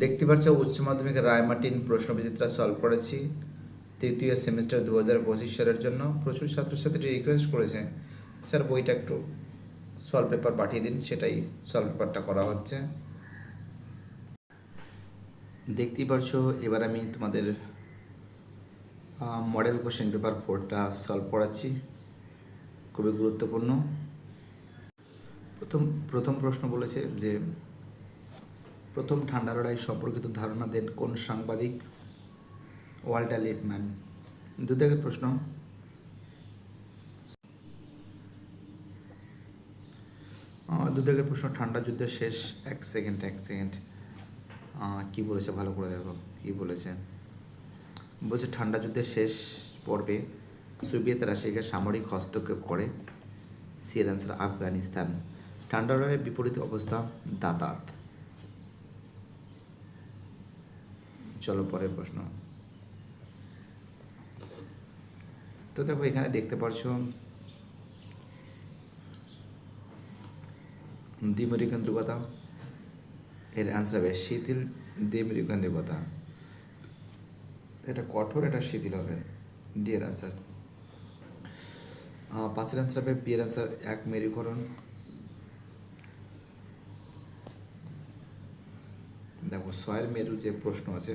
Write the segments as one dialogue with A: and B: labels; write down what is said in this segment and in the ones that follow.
A: দেখতে পাচ্ছ উচ্চ মাধ্যমিকের রায়মার্টিন প্রশ্ন বিচিত্রা সলভ করেছি। তৃতীয় সেমিস্টার দু হাজার পঁচিশ সালের জন্য প্রচুর ছাত্রছাত্রী রিকোয়েস্ট করেছে। স্যার, বইটা একটু সলভ পেপার পাঠিয়ে দিন, সেটাই সলভ পেপারটা করা হচ্ছে। দেখতেই পারছ, এবার আমি তোমাদের মডেল কোশ্চেন পেপার ফোরটা সলভ করাচ্ছি। খুবই গুরুত্বপূর্ণ। প্রথম প্রথম প্রশ্ন বলেছে যে প্রথম ঠান্ডা লড়াই সম্পর্কিত ধারণা দেন কোন সাংবাদিক? Walter Lippmann. দু দাগের প্রশ্ন। আহ, দু দাগের প্রশ্ন ঠান্ডা যুদ্ধের শেষ। এক সেকেন্ড এক সেকেন্ড কি বলেছে? ভালো করে দেখো। কি বলেছে? বলছে ঠান্ডা যুদ্ধের শেষ পর্বে সোভিয়েত রাশিয়াকে সামরিক হস্তক্ষেপ করে সিয়ের আফগানিস্তান। ঠান্ডা লড়াইয়ের বিপরীত অবস্থা দাতাত। চলো, পরের প্রশ্ন। তো দেখো, এখানে দেখতে পারছ, দ্বিমেরুকেন্দ্রিকতা, এর অ্যান্সার হবে শিথিল দ্বিমেরুকেন্দ্রিকতা। এটা কঠোর, এটা শিথিল হবে ডি এর অ্যান্সার পাঁচের অ্যান্সার হবে বি এর অ্যান্সার এক মেরুকরণ। দেখো ছয়ের মেরু যে প্রশ্ন আছে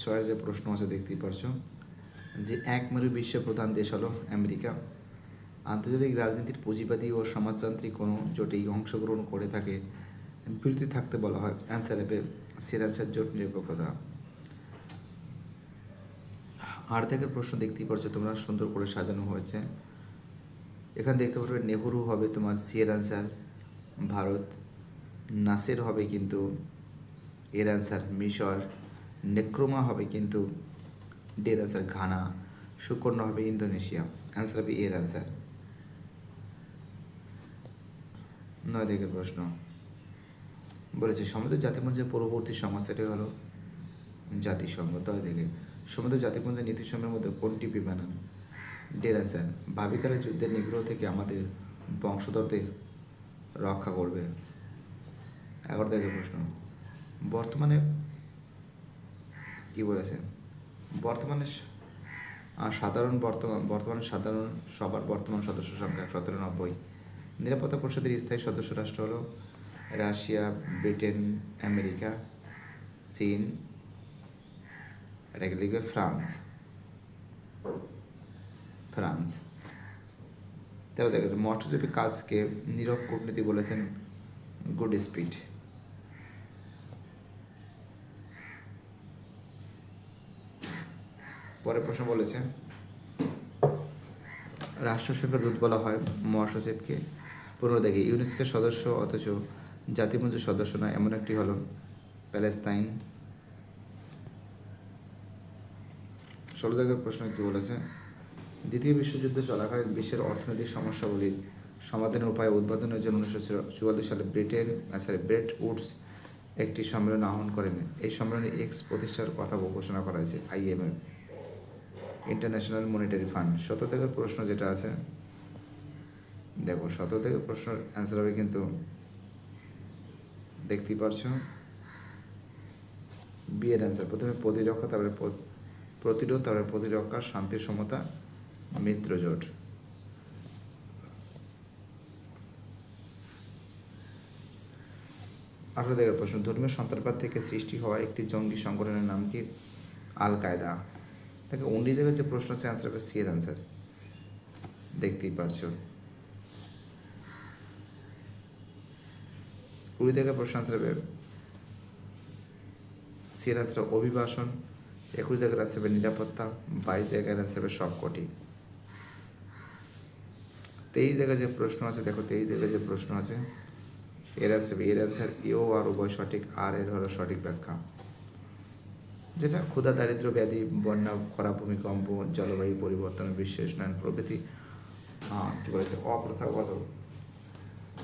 A: ছয়ের যে প্রশ্ন আছে, দেখতেই পারছ, যে এক মেরু বিশ্বের প্রধান দেশ হলো আমেরিকা। আন্তর্জাতিক রাজনীতির পুঁজিবাদী ও সমাজতান্ত্রিক কোনো জোটেই অংশগ্রহণ করে থাকে বিরতি থাকতে বলা হয়। অ্যান্সার হবে সিরাজের জোট নিরপেক্ষতা। আর থেকে প্রশ্ন দেখতেই পারছ তোমরা, সুন্দর করে সাজানো হয়েছে। এখানে দেখতে পারবে, নেহরু হবে তোমার সিয়ের অ্যান্সার ভারত। নাসের হবে কিন্তু, এর অ্যান্সার মিশর, নেক্রোমা হবে কিন্তু, ডের অ্যান্সার ঘানা সুকর্ণ হবে ইন্দোনেশিয়া অ্যান্সার হবে এর অ্যান্সার নয় দিকের প্রশ্ন। বলেছে, সমুদ্র জাতিপুঞ্জের পূর্ববর্তী সমস্যাটি হলো জাতিসংঘ। দয় থেকে, সমুদ্র জাতিপুঞ্জের নীতিসমূহের মধ্যে কোনটি বিমানন? ডের অ্যান্সার ভাবিকালের যুদ্ধের নিগ্রহ থেকে আমাদের বংশধরদের রক্ষা করবে। এগারো থেকে প্রশ্ন। বর্তমানে, কি বলেছে বর্তমানে সাধারণ বর্তমান বর্তমানে সাধারণ সবার বর্তমান সদস্য সংখ্যা সতেরো নব্বই। নিরাপত্তা পরিষদের স্থায়ী সদস্য রাষ্ট্র হলো রাশিয়া, ব্রিটেন, আমেরিকা, চীন এটাকে লিখবে? ফ্রান্স। ফ্রান্স। তেরো দেখে, মৎস্যজীবী কাজকে নীরব কূটনীতি বলেছেন গুড স্পিড। পরের প্রশ্ন বলেছে রাষ্ট্রসংঘের দূত বলা হয় মহাসচিবকে। পনেরো দেখে ইউনেস্কোর সদস্য অথচ জাতিপুঞ্জের সদস্য নয়, এমন একটি হলো প্যালেস্তাইন। ষোলো দাগের প্রশ্ন কি বলেছে, দ্বিতীয় বিশ্বযুদ্ধ চলাকালীন বিশ্বের অর্থনৈতিক সমস্যাগুলির সমাধানের উপায় উদ্বোধনের জন্য উনিশশো চুয়াল্লিশ সালে ব্রিটেন সরি ব্রেট উডস একটি সম্মেলন আহ্বান করেন। এই সম্মেলনে এক্স প্রতিষ্ঠার কথা ঘোষণা করা হয়েছে, আইএমএফ। ইন্টারন্যাশনাল মনিটারি ফান্ড শত থেকে প্রশ্ন যেটা আছে, দেখো শত থেকে প্রশ্নের অ্যান্সার হবে কিন্তু দেখতেই পারছ। বিয়ের অ্যান্সার প্রথমে প্রতিরক্ষা, তারপরে প্রতিরোধ, তারপরে প্রতিরক্ষা শান্তির সমতা মিত্রজোট আঠারো থেকে প্রশ্ন, ধর্মীয় সন্ত্রাসবাদ থেকে সৃষ্টি হওয়া একটি জঙ্গি সংগঠনের নাম কি? আল কায়দা তাকে উন্ডি দেবে যে প্রশ্ন আছে অ্যান্সার হবে সি এর অ্যান্সার দেখতেই পারছ। কুড়ি থেকে প্রশ্ন অ্যান্সার হবে সি এর অ্যান্সার অভিবাসন, একুশ জায়গার অ্যান্সার হবে নিরাপত্তা, বাইশ জায়গার অ্যান্সার হবে সবকটি। তেইশ জায়গায় যে প্রশ্ন আছে, দেখো তেইশ জায়গায় যে প্রশ্ন আছে, এর অ্যান্সার এর অ্যান্সার ইও আর উভয় সঠিক, আর এর হলো সঠিক ব্যাখ্যা। যেটা ক্ষুধা, দারিদ্র ব্যাধি, বন্যা, খরা, ভূমিকম্প, জলবায়ু পরিবর্তন বিশ্ব উষ্ণায়ন প্রভৃতি কি বলেছে অপ্রথাগত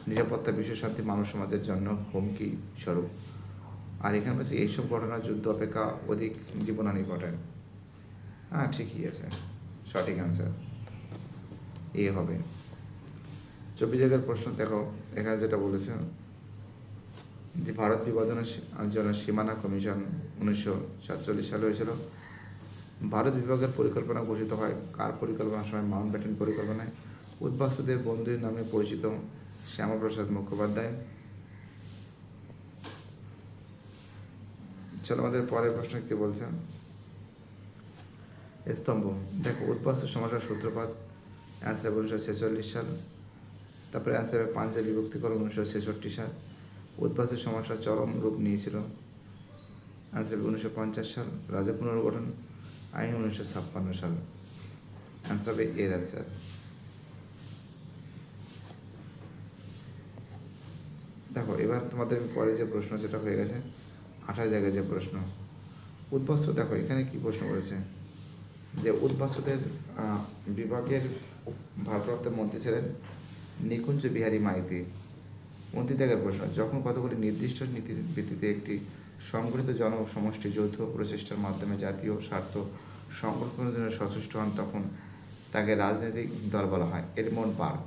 A: নিরাপত্তা বিশ্ব শান্তি, মানব সমাজের জন্য হুমকি স্বরূপ। আর এখানে বলছে, এইসব ঘটনা, যুদ্ধ অপেক্ষা অধিক জীবনহানি ঘটায়। হ্যাঁ ঠিকই আছে। সঠিক অ্যান্সার এ হবে। চব্বিশ জায়গার প্রশ্ন দেখো। এখানে যেটা বলেছে যে, ভারত বিভাজনের জন্য সীমানা কমিশন উনিশশো সাতচল্লিশ সালে হয়েছিল। ভারত বিভাগের পরিকল্পনা ঘোষিত হয়। কার পরিকল্পনার সময় মাউন্ট ব্যাটেন পরিকল্পনায়। উদ্বাস্তুদের বন্ধুর নামে পরিচিত শ্যামাপ্রসাদ মুখোপাধ্যায়। চলো, আমাদের পরের প্রশ্ন কি বলছে? স্তম্ভ। দেখো উদ্বাস্তু সমস্যার সূত্রপাত, অ্যান্সার উনিশশো ছেচল্লিশ সাল। তারপরে অ্যান্সার পাঞ্জাব বিভক্তিকরণ উনিশশো ছেষট্টি সাল। উদ্বাস্তু সমস্যা চরম রূপ নিয়েছিল। অ্যান্সার উনিশশো পঞ্চাশ সাল রাজ্য পুনর্গঠন, আইন উনিশশো ছাপ্পান্ন সাল। অ্যান্সার হবে এর অ্যান্সার দেখো, এবার তোমাদের পরে যে প্রশ্ন যেটা হয়ে গেছে। আঠাশ জায়গায় যে প্রশ্ন। উদ্বাস্তু, দেখো, এখানে কি প্রশ্ন করেছে? যে উদ্বাস্তুদের বিভাগের ভারপ্রাপ্ত মন্ত্রী ছিলেন নিকুঞ্জ বিহারী মাইতি। মন্ত্রী ত্যাগের প্রশ্ন, যখন কতগুলি নির্দিষ্ট নীতির ভিত্তিতে একটি সংগঠিত জনসমষ্টি যৌথ প্রচেষ্টার মাধ্যমে জাতীয় স্বার্থ সংরক্ষণের জন্য সচেষ্ট হন তখন তাকে রাজনৈতিক দল বলা হয়, এডমন্ড পার্ক।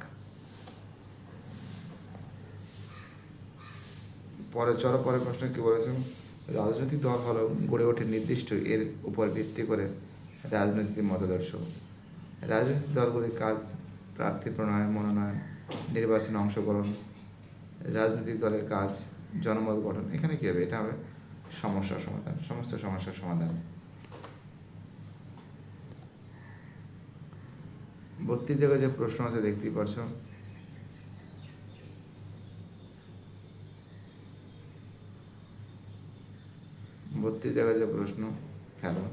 A: পরে চলো পরের প্রশ্ন কি বলেছেন? রাজনৈতিক দল হলো গড়ে ওঠে নির্দিষ্ট, এর উপর ভিত্তি করে রাজনৈতিক মতাদর্শ। রাজনৈতিক দলগুলির কাজ, প্রার্থী প্রণয়ন, মনোনয়ন, নির্বাচনে অংশগ্রহণ, রাজনৈতিক দলের কাজ, জনমত গঠন। এখানে কী হবে? এটা হবে সমস্যার সমাধান, সমস্ত সমস্যার সমাধান। বত্রিশ জায়গায় যে প্রশ্ন আছে দেখতেই পারছ। বত্রিশ জায়গায় যে প্রশ্ন ফেলো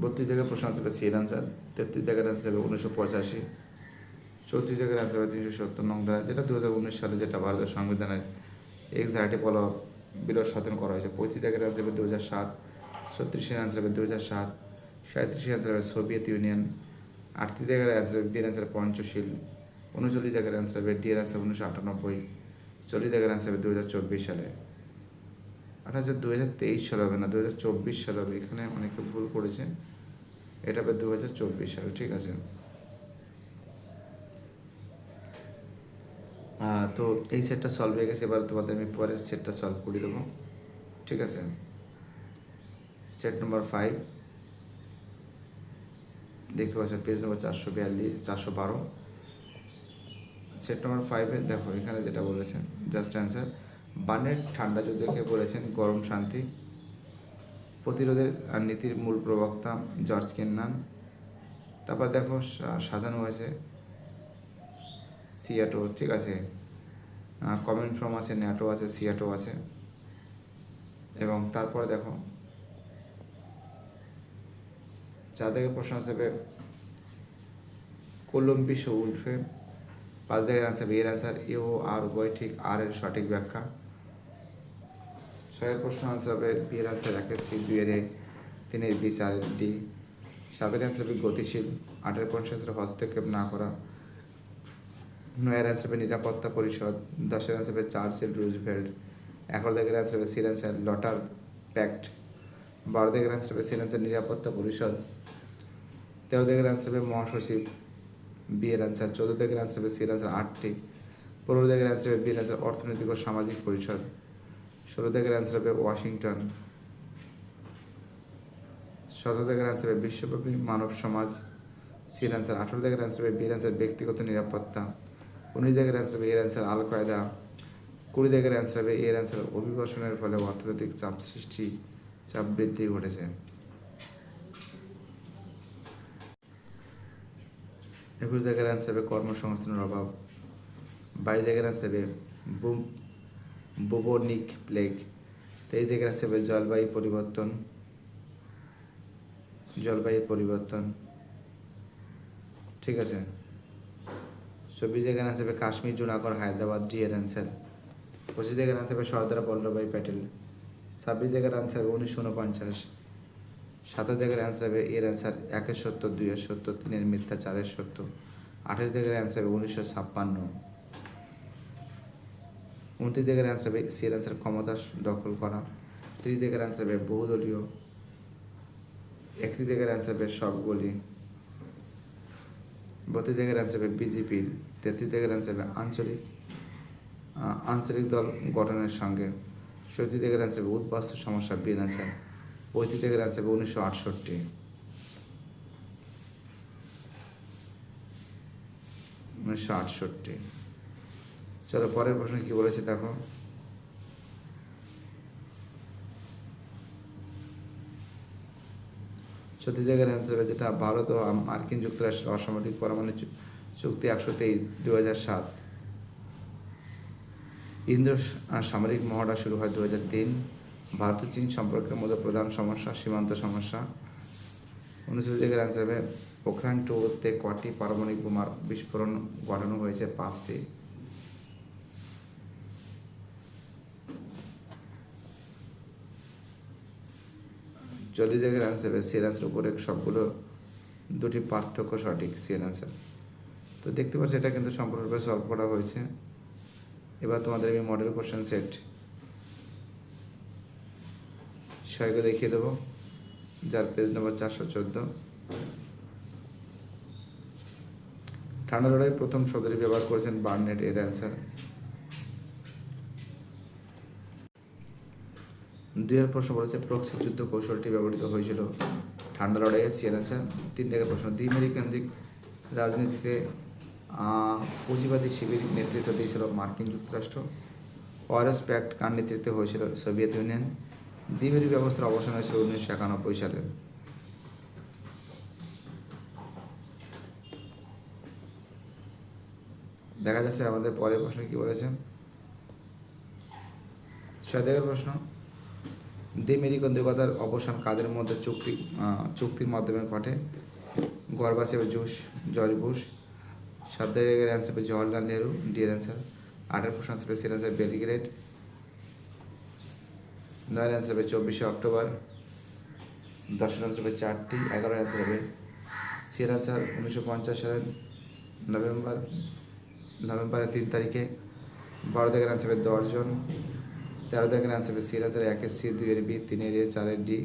A: বত্রিশ জায়গায় প্রশ্ন আসবে সির আনসার তেত্রিশ জায়গার আনসার উনিশশো পঁচাশি। চৌত্রিশ আনসার হবে তিনশো সত্তর নং ধারা যেটা দু হাজার উনিশ সালে যেটা ভারতের সংবিধানের এক্স ধারাটি বলা বিরোধ সাধন করা হয়েছে। পঁচিশ আনসার হবে দু হাজার সাত ছত্রিশের আনসার হবে দু হাজার সাত সাঁত্রিশের আনসার হবে সোভিয়েত ইউনিয়ন, আটত্রিশ আনসার হবে বিয়ের আনসার পঞ্চশীল, উনচল্লিশ জায়গার আনসার হবে ডি এর আনসার উনিশশো আটানব্বই, চল্লিশ আনসার হবে দু হাজার চব্বিশ সালে। আট হাজার দু হাজার তেইশ সাল হবে না দু হাজার চব্বিশ সাল হবে, এখানে অনেকে ভুল করেছে এটা হবে দু হাজার চব্বিশ সাল, ঠিক আছে? তো এই সেটটা সলভ হয়ে গেছে, এবার তোমাদের আমি পরের সেটটা সলভ করে দেবো। ঠিক আছে? সেট নম্বর ফাইভ দেখতে পাচ্ছ পেজ নম্বর চারশো বিয়াল্লিশ, চারশো বারো। সেট নম্বর ফাইভে দেখো, এখানে যেটা বলেছেন জাস্ট অ্যান্সার বানের ঠান্ডা যুদ্ধকে বলেছেন, গরম শান্তি। প্রতিরোধের নীতির মূল প্রবক্তা জর্জ কেন্নান। তারপর দেখো সাজানো হয়েছে। সিয়াটো, ঠিক আছে? কমেন্ট ফ্রম আছে, ন্যাটো আছে, সিয়াটো আছে। এবং তারপরে দেখো চার দিকের প্রশ্ন হিসেবে কলম্বিস ও উল্ফে পাঁচ দিকের আনসার এর আনসার এ, ও, আর, উভয় ঠিক, আর এর সঠিক ব্যাখ্যা। ছয়ের প্রশ্ন আনসার হবে বি এর আনসার একের সি, দুই এর এ তিনের বি চারের ডি। সাতের আনসার হবে গতিশীল, আটের প্রশ্ন হস্তক্ষেপ না করা। নয়ের আনসার হবে নিরাপত্তা পরিষদ দশের আনসার হবে চার্চিল রুজভেল্ট এগারো দিকের আনসার হবে সির লটার প্যাক্ট বারো দিকের আনসার হবে সির নিরাপত্তা পরিষদ তেরো দিকের আনসার হবে মহাসচিব বিয়ের এর আনসার চোদ্দ দিকের আনসার হবে সির আনসার আটটি পনেরো দিকের আনসার হবে বি এর আনসার অর্থনৈতিক ও সামাজিক পরিষদ ষোলো দিকের আনসার হবে ওয়াশিংটন সতেরো দিকের আনসার হবে বিশ্বব্যাপী মানব সমাজ সির আঠারো দিকের আনসার হবে বি এর আনসার ব্যক্তিগত নিরাপত্তা উনিশ দিকের আনসার হবে, এর আনসার আল কায়দা। কুড়ি দিকের অ্যান্সার হবে, এর অ্যান্সার অভিবাসনের ফলে অর্থনৈতিক চাপ সৃষ্টি, চাপ বৃদ্ধি ঘটেছে। একুশ জায়গার অ্যান্সার হবে কর্মসংস্থানের অভাব। বাইশ জায়গার অ্যান্সার হবে বুবনিক প্লেগ তেইশ জায়গার অ্যান্সার হবে জলবায়ু পরিবর্তন জলবায়ুর পরিবর্তন। ঠিক আছে? চব্বিশ জায়গার অ্যান্সার হবে কাশ্মীর, জুনাগড়, হায়দ্রাবাদ ডি এর অ্যান্সার পঁচিশ জায়গার অ্যান্সার হবে সর্দার বল্লভভাই প্যাটেল। ছাব্বিশ জায়গার অ্যান্সার হবে উনিশশো উনপঞ্চাশ সাতাশ জায়গার অ্যান্সার হবে এর অ্যান্সার একের সত্তর দুইয়ের সত্তর তিনের মিথ্যা, চারের সত্য। আঠাশ জায়গার অ্যান্সার হবে উনিশশো ছাপ্পান্ন। উনত্রিশ জায়গার অ্যান্সার হবে সি এর অ্যান্সার ক্ষমতা দখল করা। ত্রিশ জায়গার অ্যান্সার হবে বহুদলীয়। একত্রিশ জায়গার অ্যান্সার হবে সবগুলি। বত্রিশ থেকে অ্যান্সার হবে বিজেপির তেত্রিশ থেকে অ্যান্সার হবে আঞ্চলিক। আঞ্চলিক দল গঠনের সঙ্গে সত্যি থেকে অ্যান্সার হবে উদ্বাস্তু সমস্যা বিন অ্যান্সার পঁয়ত্রিশ থেকে অ্যান্সার হবে উনিশশো আটষট্টি। উনিশশো আটষট্টি। চলো পরের প্রশ্ন কি বলেছে দেখো। ছত্তিশগড়ের অ্যান্সার হবে যেটা ভারত ও মার্কিন যুক্তরাষ্ট্রের অসামরিক পরমাণু চুক্তি একশো তেইশ দু হাজার সাত। ইন্দো সামরিক মহড়া শুরু হয় দু হাজার তিন। ভারত চীন সম্পর্কের মধ্যে প্রধান সমস্যা, সীমান্ত সমস্যা। উনিশশো থেকে অ্যান্সার হবে পোখরান টুতে কটি পারমাণবিক বোমার বিস্ফোরণ ঘটানো হয়েছে পাঁচটি। চল্লিশ জায়গার অ্যান্সার হবে সি অ্যান্সার উপরে সবগুলো দুটি পার্থক্য সঠিক সি অ্যান্সার তো দেখতে পাচ্ছি, এটা কিন্তু সম্পূর্ণরূপে সলভ করা হয়েছে। এবার তোমাদের আমি মডেল কোশ্চেন সেট ছয়কে দেখিয়ে দেবো, যার পেজ নম্বর চারশো চোদ্দ। ঠান্ডা লড়াই প্রথম শব্দটি ব্যবহার করেছেন বার্নেট এর অ্যান্সার দুইয়ের প্রশ্ন বলেছে প্রক্সি যুদ্ধ কৌশলটি ব্যবহৃত হয়েছিল। ঠান্ডা লড়াইয়ে সিয়ার। তিন থেকে প্রশ্ন, দ্বিমেরু কেন্দ্রিক রাজনীতিতে পুঁজিবাদী শিবির নেতৃত্ব দিয়েছিল মার্কিন যুক্তরাষ্ট্র। ওয়ারেস প্যাক্ট কার নেতৃত্বে হয়েছিল সোভিয়েত ইউনিয়ন। দ্বিমেরু ব্যবস্থার অবসান হয়েছিল উনিশশো একানব্বই সালে। দেখা যাচ্ছে আমাদের পরের প্রশ্ন কি বলেছে? ছয় প্রশ্ন। দ্বিমেরুকেন্দ্রিকতার অবসান কাদের মধ্যে চুক্তি চুক্তির মাধ্যমে ঘটে? গর্বাসেবে জোশ জর্জ বুশ সাত দাগের অ্যান্সার হবে জওয়াহরলাল নেহরু ডি এর অ্যান্সার। আটের প্রশ্ন আসবে সির অ্যান্সার বেলিগ্রেড। নয়ের অ্যান্সার হবে চব্বিশে অক্টোবর। দশের অ্যান্সার হবে চারটি। এগারোর অ্যান্সার হবে সির অ্যান্সার উনিশশো পঞ্চাশ সালের নভেম্বর, নভেম্বরের তিন তারিখে। বারো থেকে অ্যান্সার হবে দশজন তেরো থেকে অ্যান্সার হবে সির অ্যান্সার একের সি দুইয়ের বি, তিনের এ, চারের ডি।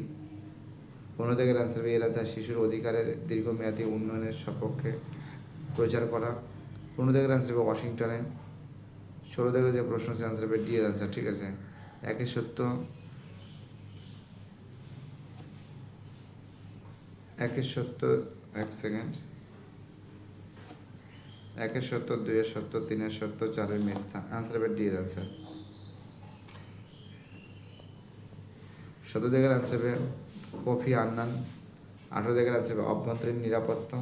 A: পনেরো থেকে অ্যান্সার হবে এর অ্যান্সার শিশুর অধিকারের দীর্ঘমেয়াদী উন্নয়নের সপক্ষে প্রচার করা। পনেরো থেকে অ্যান্সার হবে ওয়াশিংটনে। ষোলো থেকে যে প্রশ্ন সে অ্যান্সার হবে ডি এর অ্যান্সার ঠিক আছে? একের সত্য। একের সত্য, এক সেকেন্ড একের সত্য দুইয়ের সত্য, তিনের সত্য, চারের মিথ্যা। অ্যান্সার হবে ডি এর অ্যান্সার সতেরো দিকের অ্যান্সার হবে কফি আন্নান আঠারো দিকের অ্যান্সার হবে অভ্যন্তরীণ নিরাপত্তা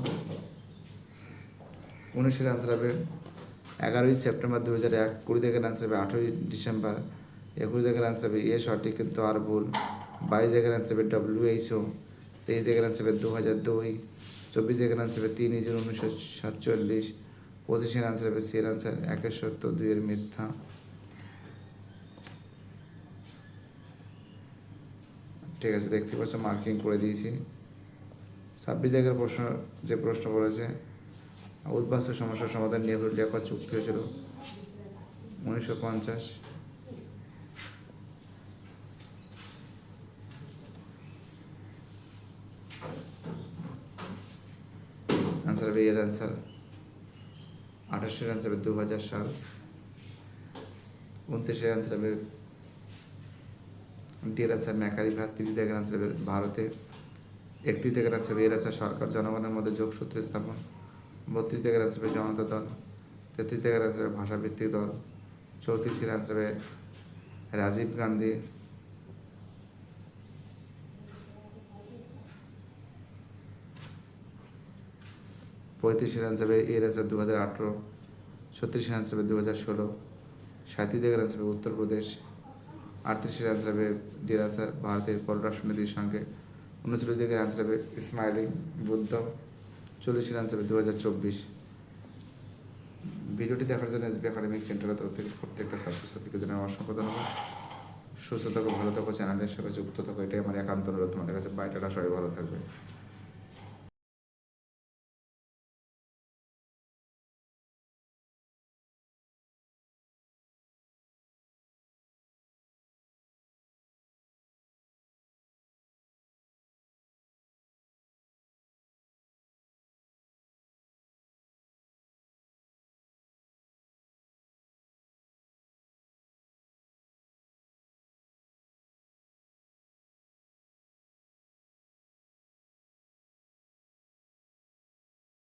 A: উনিশের অ্যান্সার হবে এগারোই সেপ্টেম্বর দু হাজার এক কুড়ি দিকের অ্যান্সার হবে আঠেরোই ডিসেম্বর একুশ দিকের অ্যান্সার হবে এ সঠিক কিন্তু আর ভুল বাইশ দিকের অ্যান্সার হবে ডব্লিউএইচও তেইশ দিকের অ্যান্সার হবে দু হাজার দুই চব্বিশ দিকের অ্যান্সার হবে তিন জুন উনিশশো সাতচল্লিশ পঁচিশের অ্যান্সার হবে সির অ্যান্সার একের সত্য দুইয়ের মিথ্যা ঠিক আছে, দেখতে পাচ্ছ মার্কিং করে দিয়েছি। ছাব্বিশ জায়গার প্রশ্ন, যে প্রশ্ন বলেছে, উদ্বাস্তু সমস্যার সমাধান নেহরু লেখা চুক্তি হয়েছিল। উনিশশো পঞ্চাশ। অ্যান্সার আঠাশের অ্যান্সার হবে দু হাজার সাল। উনত্রিশের অ্যান্সার হবে আনসার ম্যাকারি ভাত তৃতীয় হবে ভারতে হবে এর আনসার সরকার জনগণের মধ্যে যোগসূত্র স্থাপন, বত্রিশ থেকে আনসার জনতা দল, তেত্রিশ থেকে আনসার ভাষাভিত্তিক দল আনসার হবে রাজীব গান্ধী পঁয়ত্রিশের আনসার হবে এর আনসার দু হাজার আঠেরো ছত্রিশের আনসার হবে দু হাজার ষোলো সাঁত্রিশ থেকে আনসার উত্তরপ্রদেশ আটত্রিশের অ্যান্সার হবে ডির আনসার ভারতের পররাষ্ট্রনীতির সঙ্গে উনচল্লিশ দিকের অ্যান্সার হবে স্মাইলিং বুদ্ধ চল্লিশের অ্যান্সার হবে দু হাজার চব্বিশ। ভিডিওটি দেখার জন্য এসবি একাডেমিক সেন্টারের তরফ থেকে প্রত্যেকটা ছাত্রছাত্রীকে জানাই অসংখ্য ধন্যবাদ। সুস্থ থাকো, ভালো থাকো, চ্যানেলের সঙ্গে যুক্ত থাকো, এটাই আমার একান্ত অনুরোধ। তোমাদের কাছে বাইটাটা সবাই ভালো থাকবে।